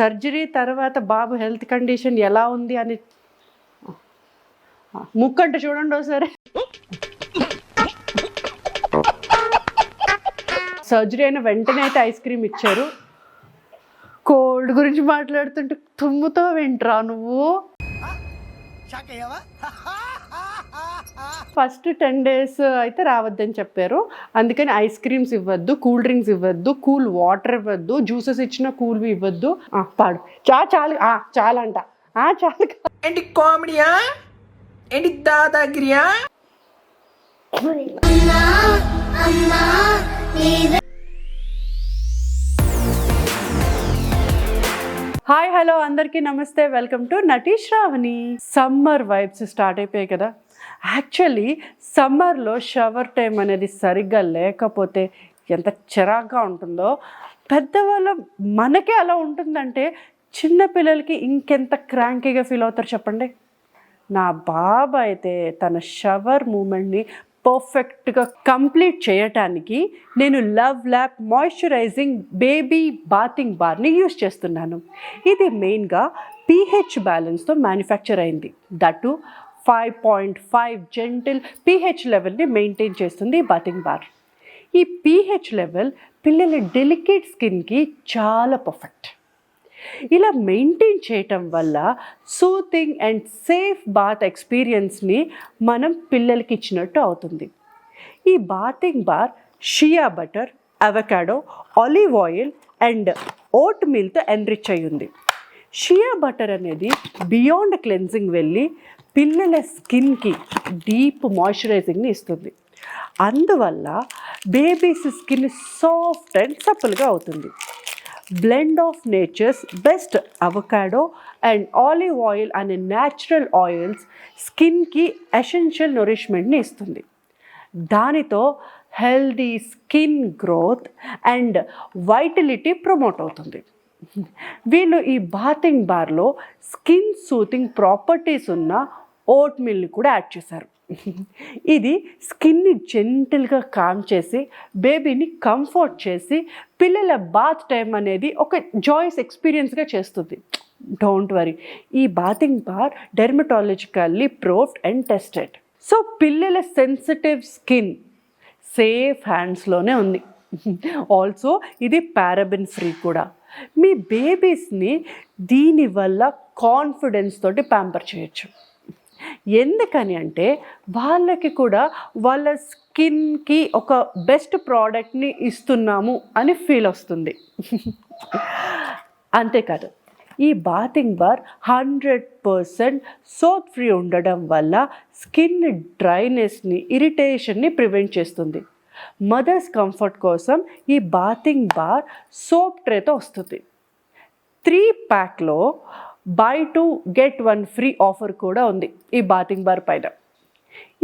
Surgery తర్వాత బాబు health condition ఎలా ఉంది అని ముక్కంట చూడండి ఒకసారి. సర్జరీ అయిన వెంటనే అయితే ఐస్ క్రీమ్ ఇచ్చారు. కోల్డ్ గురించి మాట్లాడుతుంటే తుమ్ముతో వింట్రా నువ్వు ఫస్ట్ టెన్ డేస్ అయితే రావద్దని చెప్పారు. అందుకని ఐస్ క్రీమ్స్ ఇవ్వద్దు కూల్ డ్రింక్స్ ఇవ్వద్దు కూల్ వాటర్ ఇవ్వద్దు జ్యూసెస్ ఇచ్చిన కూల్వి ఇవ్వద్దు. ఆ, పాడు. చా చాలు. ఆ, చాలంట. ఆ, చాలు. ఏంటి కామెడీయా? ఏంటి దాదాగిరియా? Hi hello. అందరికీ నమస్తే. వెల్కమ్ టు నటీ శ్రావణి. సమ్మర్ వైబ్స్ స్టార్ట్ అయిపోయాయి కదా. యాక్చువల్లీ సమ్మర్లో షవర్ టైం అనేది సరిగ్గా లేకపోతే ఎంత చిరాగ్గా ఉంటుందో పెద్దవాళ్ళ మనకే అలా ఉంటుందంటే చిన్న పిల్లలకి ఇంకెంత క్రాంకీగా ఫీల్ అవుతారు చెప్పండి? నా బాబు అయితే తన షవర్ మూమెంట్ని పర్ఫెక్ట్గా కంప్లీట్ చేయటానికి నేను love lab moisturising baby bathing బార్ని యూజ్ చేస్తున్నాను. ఇది మెయిన్గా పీహెచ్ బ్యాలెన్స్తో మ్యానుఫ్యాక్చర్ అయింది. That five point five gentle pH లెవెల్ని మెయింటైన్ చేస్తుంది ఈ బార్ ఈ పీహెచ్ లెవెల్ పిల్లల డెలికేట్ స్కిన్కి చాలా పర్ఫెక్ట్ ఇలా మెయింటైన్ చేయటం వల్ల సూతింగ్ అండ్ సేఫ్ బాత్ ఎక్స్పీరియన్స్ని మనం పిల్లలకి ఇచ్చినట్టు అవుతుంది. ఈ bathing bar shea butter avocado olive oil and oat మీల్తో enrich అయి ఉంది. షియా బటర్ అనేది బియాండ్ క్లెన్జింగ్ వెళ్ళి పిల్లల స్కిన్కి డీప్ మాయిశ్చరైజింగ్ని ఇస్తుంది. అందువల్ల బేబీస్ స్కిన్ సాఫ్ట్ అండ్ సప్పుల్గా అవుతుంది. Blend of nature's best avocado and olive oil అనే న్యాచురల్ ఆయిల్స్ స్కిన్కి ఎసెన్షియల్ నొరిష్మెంట్ని ఇస్తుంది. దానితో healthy skin growth and vitality promote అవుతుంది. వీళ్ళు ఈ బాతింగ్ బార్లో స్కిన్ సూతింగ్ ప్రాపర్టీస్ ఉన్న ఓట్ మిల్ని కూడా యాడ్ చేశారు. ఇది స్కిన్ని జెంటిల్గా కామ్ చేసి బేబీని కంఫర్ట్ చేసి పిల్లల బాత్ టైం అనేది ఒక జాయిస్ ఎక్స్పీరియన్స్గా చేస్తుంది. Don't worry. ఈ bathing bar dermatologically proofed and tested. So పిల్లల సెన్సిటివ్ స్కిన్ సేఫ్ హ్యాండ్స్లోనే ఉంది. ఆల్సో ఇది పారాబిన్ ఫ్రీ కూడా. మీ బేబీస్ని దీనివల్ల కాన్ఫిడెన్స్ తోటి ప్యాంపర్ చేయొచ్చు. ఎందుకని అంటే వాళ్ళకి కూడా వాళ్ళ స్కిన్కి ఒక బెస్ట్ ప్రోడక్ట్ని ఇస్తున్నాము అని ఫీల్ వస్తుంది. అంతేకాదు ఈ bathing bar hundred percent soap free ఉండడం వల్ల స్కిన్ డ్రైనెస్ని ఇరిటేషన్ని ప్రివెంట్ చేస్తుంది. మదర్స్ కంఫర్ట్ కోసం ఈ బాతింగ్ బార్ సోప్ ట్రేతో వస్తుంది. Three ప్యాక్లో buy two get one free offer కూడా ఉంది ఈ బాతింగ్ బార్ పైన.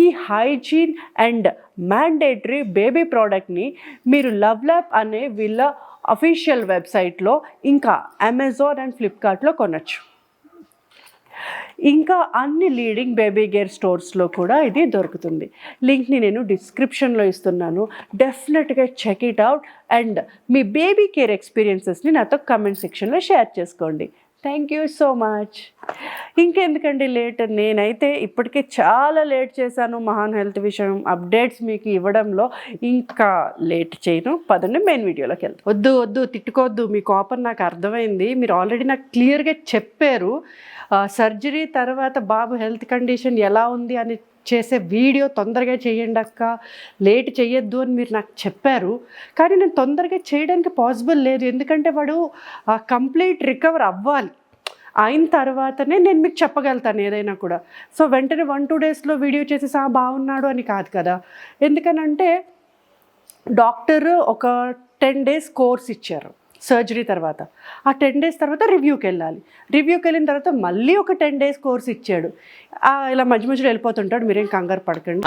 ఈ హైజీన్ అండ్ మ్యాండేటరీ బేబీ ప్రోడక్ట్ని మీరు లవ్ ల్యాబ్ అనే వీళ్ళ అఫీషియల్ వెబ్సైట్లో ఇంకా అమెజాన్ అండ్ ఫ్లిప్కార్ట్లో కొనచ్చు. ఇంకా అన్ని లీడింగ్ బేబీ గేర్ స్టోర్స్లో కూడా ఇది దొరుకుతుంది. లింక్ని నేను డిస్క్రిప్షన్లో ఇస్తున్నాను. డెఫినెట్గా చెక్ ఇట్ అవుట్ అండ్ మీ బేబీ కేర్ ఎక్స్పీరియన్సెస్ని నాతో కమెంట్ సెక్షన్లో షేర్ చేసుకోండి. థ్యాంక్ యూ సో మచ్ ఇంకెందుకండి లేట్ నేనైతే ఇప్పటికే చాలా లేట్ చేశాను మహాన్ హెల్త్ విషయం. అప్డేట్స్ మీకు ఇవ్వడంలో ఇంకా లేట్ చేయను. పదండి మెయిన్ వీడియోలోకి వెళ్తాం వద్దు వద్దు తిట్టుకోవద్దు. మీ కోపం నాకు అర్థమైంది. మీరు ఆల్రెడీ నాకు క్లియర్గా చెప్పారు. సర్జరీ తర్వాత బాబు హెల్త్ కండిషన్ ఎలా ఉంది అని చేసే వీడియో తొందరగా చేయండి అక్క. లేట్ చేయొద్దు అని మీరు నాకు చెప్పారు. కానీ నేను తొందరగా చేయడానికి పాసిబుల్ లేదు. ఎందుకంటే వాడు కంప్లీట్ రికవర్ అవ్వాలి. అయిన తర్వాతనే నేను మీకు చెప్పగలుగుతాను ఏదైనా కూడా. సో వెంటనే వన్ టూ డేస్లో వీడియో చేసేసి ఆ బాగున్నాడు అని కాదు కదా. ఎందుకనంటే డాక్టర్ ఒక టెన్ డేస్ కోర్స్ ఇచ్చారు. సర్జరీ తర్వాత. ఆ టెన్ డేస్ తర్వాత రివ్యూకి వెళ్ళాలి రివ్యూకి వెళ్ళిన తర్వాత మళ్ళీ ఒక టెన్ డేస్ కోర్స్ ఇచ్చాడు. ఇలా మధ్య మధ్యలో వెళ్ళిపోతుంటాడు మీరేం కంగారు పడకండి.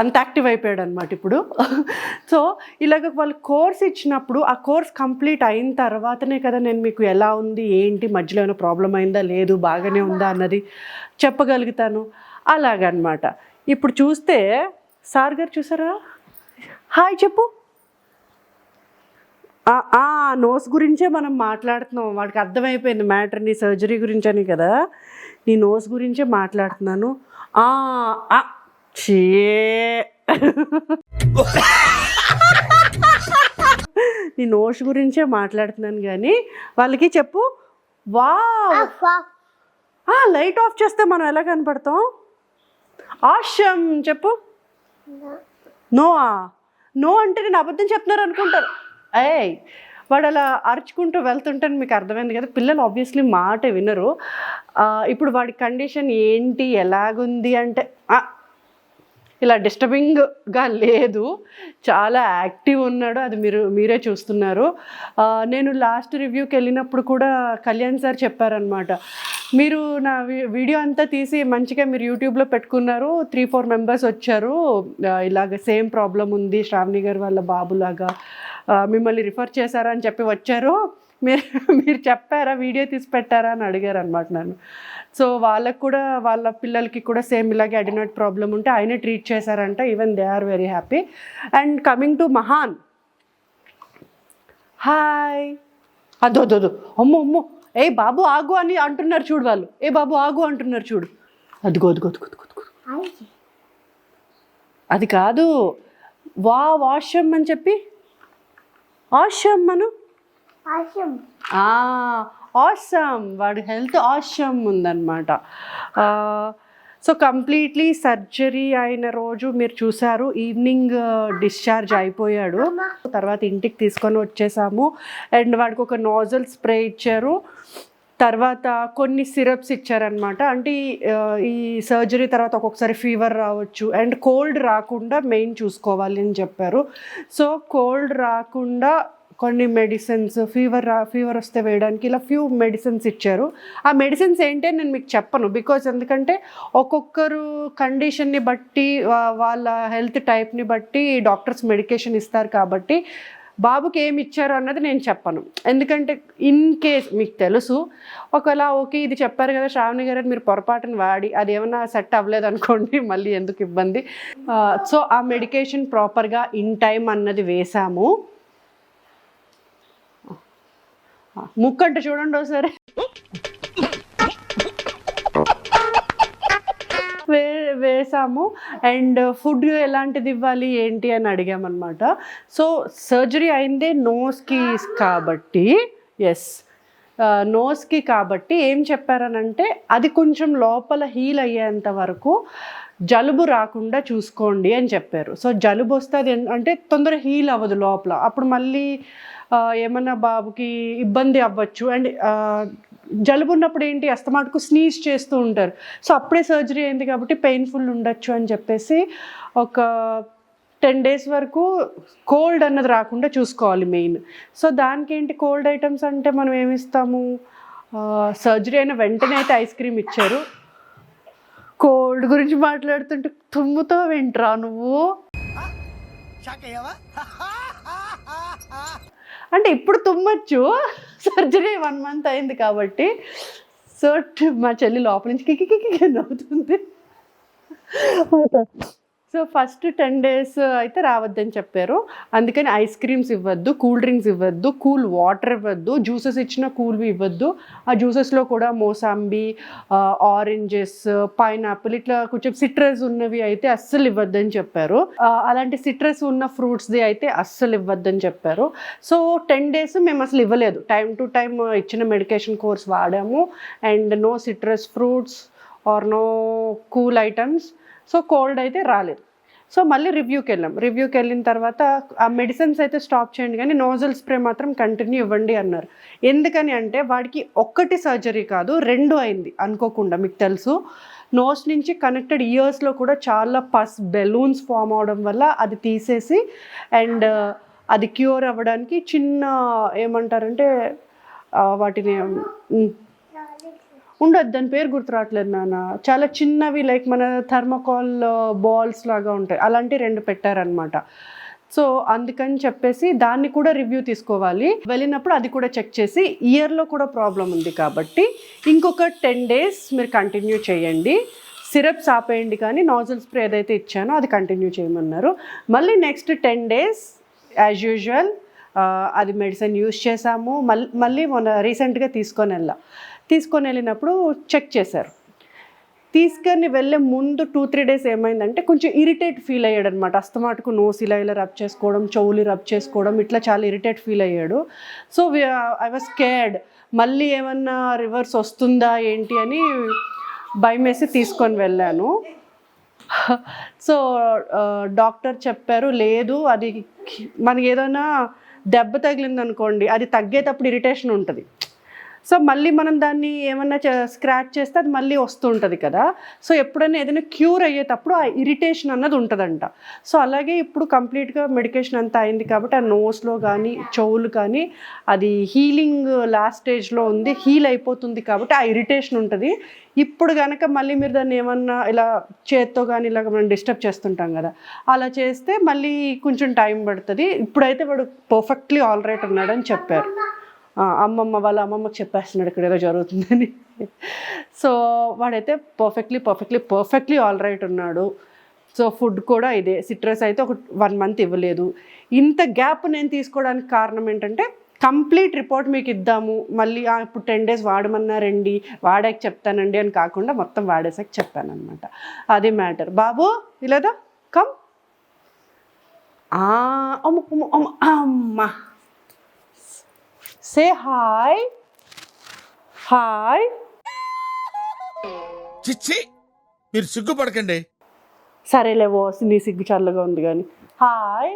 అంత యాక్టివ్ అయిపోయాడు అనమాట ఇప్పుడు. సో ఇలాగ వాళ్ళు కోర్స్ ఇచ్చినప్పుడు ఆ కోర్స్ కంప్లీట్ అయిన తర్వాతనే కదా నేను మీకు ఎలా ఉంది ఏంటి మధ్యలో ఏమైనా ప్రాబ్లం అయిందా లేదు బాగానే ఉందా అన్నది చెప్పగలుగుతాను. అలాగనమాట ఇప్పుడు చూస్తే సార్ గారు చూసారా? హాయ్ చెప్పు. ఆ, నోస్ గురించే మనం మాట్లాడుతున్నాం. వాడికి అర్థమైపోయింది మ్యాటర్. నీ సర్జరీ గురించి అని కదా. నీ నోస్ గురించే మాట్లాడుతున్నాను. ఆ. నీ నోస్ గురించే మాట్లాడుతున్నాను కానీ వాళ్ళకి చెప్పు. వా లైట్ ఆఫ్ చేస్తే మనం ఎలా కనపడతాం? ఆశం చెప్పు. నోవా? నో అంటే నేను అబద్ధం చెప్తున్నారు అనుకుంటారు ఏయ్ వాడు అలా అరుచుకుంటూ వెళ్తుంటే మీకు అర్థమైంది కదా పిల్లలు ఆబ్వియస్లీ మాట వినరు. ఇప్పుడు వాడి కండిషన్ ఏంటి ఎలాగుంది అంటే ఇలా డిస్టర్బింగ్గా లేదు చాలా యాక్టివ్ ఉన్నాడు అది మీరు మీరే చూస్తున్నారు. నేను లాస్ట్ రివ్యూకి వెళ్ళినప్పుడు కూడా కళ్యాణ్ సార్ చెప్పారనమాట మీరు నా వీడియో అంతా తీసి మంచిగా మీరు యూట్యూబ్లో పెట్టుకున్నారు త్రీ ఫోర్ మెంబర్స్ వచ్చారు ఇలాగ సేమ్ ప్రాబ్లం ఉంది శ్రావణి గారు వాళ్ళ బాబులాగా మిమ్మల్ని రిఫర్ చేశారా అని చెప్పి వచ్చారు మీరు మీరు చెప్పారా వీడియో తీసి పెట్టారా అని అడిగారు అనమాట నన్ను. సో వాళ్ళకు కూడా వాళ్ళ పిల్లలకి కూడా సేమ్ ఇలాగే అడినట్ ప్రాబ్లం ఉంటే ఆయనే ట్రీట్ చేశారంట. Even they are very happy and coming to Mahan. Hi అదో అదో అదో. అమ్మో అమ్మో. ఏ బాబు ఆగు అని అంటున్నారు చూడు వాళ్ళు. ఏ బాబు ఆగు అంటున్నారు చూడు. అదిగో అదిగో అదిగో అదిగో అదిగో. అది కాదు. వా వాషమ్ అని చెప్పి ఆషమ్ అను ఆసమ్ వాడి హెల్త్ ఆషమ్ ఉందన్నమాట. సో కంప్లీట్లీ సర్జరీ అయిన రోజు మీరు చూసారు ఈవినింగ్ డిశ్చార్జ్ అయిపోయాడు. తర్వాత ఇంటికి తీసుకొని వచ్చేసాము. అండ్ వాడికి ఒక నాజల్ స్ప్రే ఇచ్చారు. తర్వాత కొన్ని సిరప్స్ ఇచ్చారనమాట అంటే ఈ- ఈ సర్జరీ తర్వాత ఒక్కొక్కసారి ఫీవర్ రావచ్చు. అండ్ కోల్డ్ రాకుండా మెయిన్ చూసుకోవాలి అని చెప్పారు. సో కోల్డ్ రాకుండా కొన్ని మెడిసిన్స్ ఫీవర్ రా ఫీవర్ వస్తే వేయడానికి ఇలా ఫ్యూ మెడిసిన్స్ ఇచ్చారు. ఆ మెడిసిన్స్ ఏంటి నేను మీకు చెప్పను. బికాజ్ ఎందుకంటే ఒక్కొక్కరు కండిషన్ని బట్టి వాళ్ళ హెల్త్ టైప్ని బట్టి డాక్టర్స్ మెడికేషన్ ఇస్తారు కాబట్టి బాబుకి ఏమి ఇచ్చారు అన్నది నేను చెప్పను. ఎందుకంటే ఇన్ కేస్ మీకు తెలుసు ఒకవేళ ఓకే ఇది చెప్పారు కదా శ్రావణి గారు మీరు పొరపాటున వాడి అది ఏమైనా సెట్ అవ్వలేదు అనుకోండి మళ్ళీ ఎందుకు ఇబ్బంది? సో ఆ మెడికేషన్ ప్రాపర్గా ఇన్ టైం అన్నది వేసాము. ముక్కంటే చూడండి ఒకసారి. చేసాము. అండ్ ఫుడ్ ఎలాంటిది ఇవ్వాలి ఏంటి అని అడిగామన్నమాట. సో సర్జరీ అయిందే నోస్కి కాబట్టి ఎస్ నోస్కి కాబట్టి ఏం చెప్పారనంటే అది కొంచెం లోపల హీల్ అయ్యేంత వరకు జలుబు రాకుండా చూసుకోండి అని చెప్పారు. సో జలుబు వస్తుంది అంటే తొందర హీల్ అవ్వదు లోపల. అప్పుడు మళ్ళీ ఏమన్నా బాబుకి ఇబ్బంది అవ్వచ్చు. అండ్ జలుబు ఉన్నప్పుడు ఏంటి? అస్తమాటుకు స్నీజ్ చేస్తూ ఉంటారు. సో అప్పుడే సర్జరీ అయింది కాబట్టి పెయిన్ఫుల్ ఉండొచ్చు అని చెప్పేసి ఒక టెన్ డేస్ వరకు కోల్డ్ అన్నది రాకుండా చూసుకోవాలి మెయిన్. సో దానికి ఏంటి కోల్డ్ ఐటమ్స్ అంటే మనం ఏమిస్తాము సర్జరీ అయిన వెంటనే అయితే ఐస్ క్రీమ్ ఇచ్చారు. కోల్డ్ గురించి మాట్లాడుతుంటే తుమ్ముతో వింటరా నువ్వు అంటే ఇప్పుడు తుమ్మచ్చు. సర్జరీ వన్ మంత్ అయింది కాబట్టి. సో మా చెల్లి లోపల నుంచి కికి కిక్కి నవ్వుతుంది. సో ఫస్ట్ టెన్ డేస్ అయితే రావద్దని చెప్పారు. అందుకని ఐస్ క్రీమ్స్ ఇవ్వద్దు కూల్ డ్రింక్స్ ఇవ్వద్దు కూల్ వాటర్ ఇవ్వద్దు జ్యూసెస్ ఇచ్చిన కూల్వి ఇవ్వద్దు. ఆ జ్యూసెస్లో కూడా మోసాంబి ఆరెంజెస్ పైనాపిల్ ఇట్లా కొంచెం సిట్రస్ ఉన్నవి అయితే అస్సలు ఇవ్వద్దని చెప్పారు. అలాంటి సిట్రస్ ఉన్న ఫ్రూట్స్ది అయితే అస్సలు ఇవ్వద్దని చెప్పారు. సో టెన్ డేస్ మేము అసలు ఇవ్వలేదు. టైం టు టైం ఇచ్చిన మెడికేషన్ కోర్స్ వాడాము. And no citrus fruits or no cool items. So cold అయితే రాలేదు. సో మళ్ళీ రివ్యూకి వెళ్ళాం. రివ్యూకి వెళ్ళిన తర్వాత ఆ మెడిసిన్స్ అయితే స్టాప్ చేయండి కానీ నోజల్ స్ప్రే మాత్రం కంటిన్యూ ఇవ్వండి అన్నారు. ఎందుకని అంటే వాడికి ఒక్కటి సర్జరీ కాదు రెండు అయింది అనుకోకుండా మీకు తెలుసు. నోస్ నుంచి కనెక్టెడ్ ఇయర్స్లో కూడా చాలా పస్ బెలూన్స్ ఫామ్ అవడం వల్ల అది తీసేసి అండ్ అది క్యూర్ అవ్వడానికి చిన్న ఏమంటారంటే వాటిని ఉండదు దాని పేరు గుర్తు రావట్లేదు నాన్న. చాలా చిన్నవి లైక్ మన థర్మోకాల్ బాల్స్ uh, లాగా ఉంటాయి. అలాంటి రెండు పెట్టారనమాట సో అందుకని చెప్పేసి దాన్ని కూడా రివ్యూ తీసుకోవాలి. వెళ్ళినప్పుడు అది కూడా చెక్ చేసి ఇయర్లో కూడా ప్రాబ్లం ఉంది కాబట్టి ఇంకొక టెన్ డేస్ మీరు కంటిన్యూ చేయండి. సిరప్స్ ఆపేయండి కానీ నాజల్ స్ప్రే ఏదైతే ఇచ్చానో అది కంటిన్యూ చేయమన్నారు. మళ్ళీ next ten days as usual అది మెడిసిన్ యూస్ చేసాము. మళ్ళీ మళ్ళీ మొన్న రీసెంట్గా తీసుకొని వెళ్ళాం. తీసుకొని వెళ్ళినప్పుడు చెక్ చేశారు. తీసుకొని వెళ్ళే ముందు టూ త్రీ డేస్ ఏమైందంటే కొంచెం ఇరిటేట్ ఫీల్ అయ్యాడు అనమాట అస్తమాటుకు నోస్ ఇలా ఇలా రబ్ చేసుకోవడం చెవులు రబ్ చేసుకోవడం ఇట్లా చాలా ఇరిటేట్ ఫీల్ అయ్యాడు. సో ఐ వాజ్ కేర్డ్ మళ్ళీ ఏమన్నా రివర్స్ వస్తుందా ఏంటి అని భయమేసి తీసుకొని వెళ్ళాను. సో డాక్టర్ చెప్పారు లేదు అది మనకి ఏదైనా దెబ్బ తగిలింది అనుకోండి అది తగ్గేటప్పుడు ఇరిటేషన్ ఉంటుంది. సో మళ్ళీ మనం దాన్ని ఏమన్నా స్క్రాచ్ చేస్తే అది మళ్ళీ వస్తూ ఉంటుంది కదా. సో ఎప్పుడైనా ఏదైనా క్యూర్ అయ్యేటప్పుడు ఆ ఇరిటేషన్ అన్నది ఉంటుందంట. సో అలాగే ఇప్పుడు కంప్లీట్గా మెడికేషన్ అంతా అయింది కాబట్టి ఆ నోస్లో కానీ చెవులు కానీ అది హీలింగ్ లాస్ట్ స్టేజ్లో ఉంది హీల్ అయిపోతుంది కాబట్టి ఆ ఇరిటేషన్ ఉంటుంది. ఇప్పుడు కనుక మళ్ళీ మీరు దాన్ని ఏమన్నా ఇలా చేత్తో కానీ ఇలా మనం డిస్టర్బ్ చేస్తుంటాం కదా. అలా చేస్తే మళ్ళీ కొంచెం టైం పడుతుంది. ఇప్పుడైతే వాడు పర్ఫెక్ట్లీ ఆల్ రైట్ ఉన్నాడని చెప్పారు. అమ్మమ్మ వాళ్ళ అమ్మమ్మకి చెప్పేస్తున్నాడు ఇక్కడ ఏదో జరుగుతుందని. సో వాడైతే perfectly perfectly perfectly all right ఉన్నాడు. సో ఫుడ్ కూడా ఇదే. సిట్రస్ అయితే ఒక వన్ మంత్ ఇవ్వలేదు. ఇంత గ్యాప్ నేను తీసుకోవడానికి కారణం ఏంటంటే కంప్లీట్ రిపోర్ట్ మీకు ఇద్దాము. మళ్ళీ ఇప్పుడు టెన్ డేస్ వాడమన్నారండి వాడాక చెప్తానండి అని కాకుండా మొత్తం వాడేసాక చెప్పానమాట అది మ్యాటర్ బాబు ఇలాదా కమ్ అమ్మ అమ్మ అమ్మ. సే హాయ్ హాయ్ చిచ్చి మీరు సిగ్గుపడకండి. సరేలేవో నీ సిగ్గు చల్లగా ఉంది కానీ. హాయ్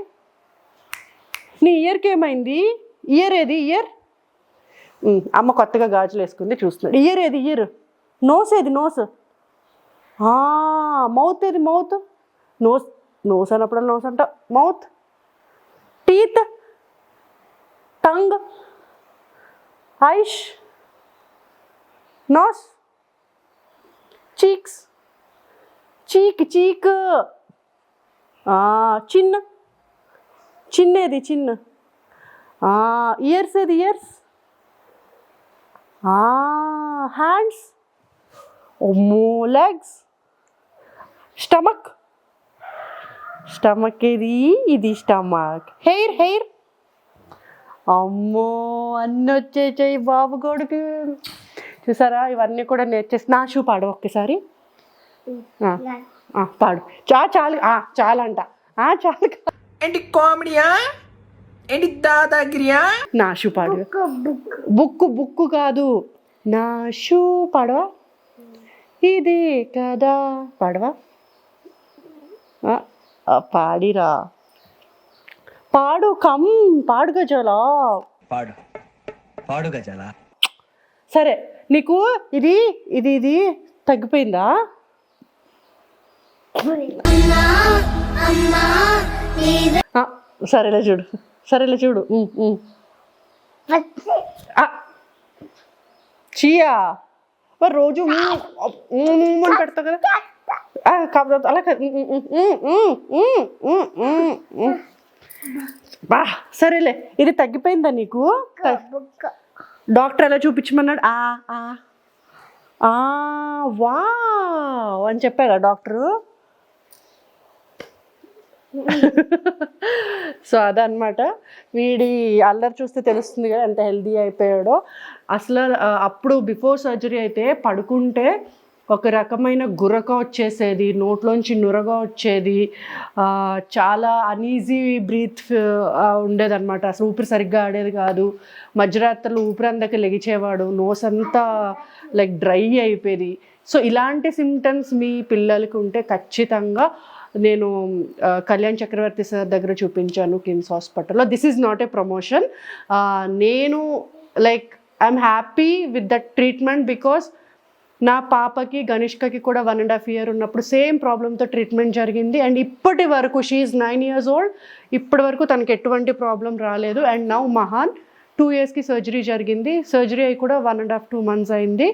నీ ఇయర్కి ఏమైంది? ఇయర్ ఏది? ఇయర్ అమ్మ కొత్తగా గాజులు వేసుకుంది చూస్తున్నాడు. ఇయర్ ఏది? ఇయర్ నోస్ ఏది? నోస్ మౌత్ ఏది? మౌత్ నోస్ నోస్ అన్నప్పుడు నోస్ అంట mouth teeth tongue eyes nose cheeks cheek cheek ఆ, చిన్న చిన్నేది చిన్న ఇయర్స్ ఏది years hands ఒమ్మో legs stomach stomach ఇది ఇది స్టమక్ హెయిర్ హెయిర్ అమ్మో అన్నీ వచ్చేసాయి బాబు కొడుకు. చూసారా? ఇవన్నీ కూడా నేర్చేసి నా షూ పాడు ఒక్కసారి. ఆ, ఆ, పాడు. చా చాలు. ఆ, చాలంట. ఆ, చాలు. ఏంటి కామెడీయా? ఏంటి దాదాగిరియా? నా షూ పాడు. బుక్కు బుక్కు కాదు. నా షూ పాడవా? ఇది కదా. పాడవా? ఆ, ఆ, పాడిరా. పాడు కమ్ పాడు గజలా? పాడు. పాడు గజాల? సరే నీకు ఇది ఇది ఇది తగ్గిపోయిందా? సరేలే చూడు. సరేలే చూడు. చీయా? మరి రోజు అని పెడతావు కదా. కాదు. అలా బా సరేలే ఇది తగ్గిపోయిందా నీకు? డాక్టర్ ఎలా చూపించమన్నాడు. ఆ ఆ. ఆ, వావ్ అని చెప్పారా డాక్టరు? సో అదనమాట వీడి అల్లరి చూస్తే తెలుస్తుంది కదా ఎంత హెల్దీ అయిపోయాడో. అసలు అప్పుడు బిఫోర్ సర్జరీ అయితే పడుకుంటే ఒక రకమైన గురక వచ్చేసేది నోట్లోంచి నురగ వచ్చేది చాలా అనీజీ బ్రీత్ ఉండేదన్నమాట. అసలు ఊపిరి సరిగ్గా ఆడేది కాదు. మధ్యరాత్రులు ఊపిరి అందక లెగిచేవాడు. నోస్ అంతా లైక్ డ్రై అయిపోయేది. సో ఇలాంటి సిమ్టమ్స్ మీ పిల్లలకి ఉంటే ఖచ్చితంగా నేను కళ్యాణ్ చక్రవర్తి సార్ దగ్గర చూపించాను కిమ్స్ హాస్పిటల్లో. This is not a promotion నేను like I'm happy with that treatment because నా పాపకి గనిష్కకి కూడా వన్ అండ్ హాఫ్ ఇయర్ ఉన్నప్పుడు సేమ్ ప్రాబ్లంతో ట్రీట్మెంట్ జరిగింది. అండ్ ఇప్పటి వరకు షీఈ్ నైన్ ఇయర్స్ ఓల్డ్ ఇప్పటి వరకు తనకి ఎటువంటి ప్రాబ్లం రాలేదు. అండ్ నౌ మహాన్ టూ ఇయర్స్కి సర్జరీ జరిగింది. సర్జరీ అయి కూడా one and half two months అయింది.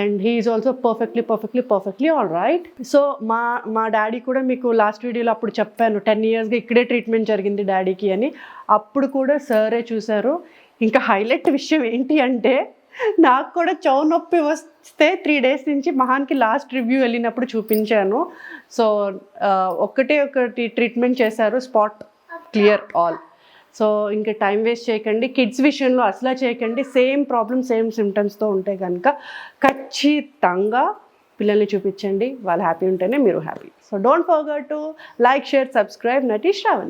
And he's also perfectly perfectly perfectly all right so మా మా డాడీ కూడా మీకు లాస్ట్ వీడియోలో అప్పుడు చెప్పాను. టెన్ ఇయర్స్గా ఇక్కడే ట్రీట్మెంట్ జరిగింది డాడీకి అని. అప్పుడు కూడా సరే చూశారు. ఇంకా హైలైట్ విషయం ఏంటి అంటే నాకు కూడా చెవు నొప్పి వస్తే త్రీ డేస్ నుంచి మహాన్కి లాస్ట్ రివ్యూ వెళ్ళినప్పుడు చూపించాను. సో ఒకటే ఒకటి ట్రీట్మెంట్ చేశారు స్పాట్ క్లియర్ ఆల్. సో ఇంకా టైం వేస్ట్ చేయకండి. కిడ్స్ విషయంలో అసలు చేయకండి. సేమ్ ప్రాబ్లమ్ సేమ్ సిమ్టమ్స్తో ఉంటే కనుక ఖచ్చితంగా పిల్లల్ని చూపించండి. వాళ్ళు హ్యాపీ ఉంటేనే మీరు happy. So don't forget to like share subscribe. నటి శ్రావణి.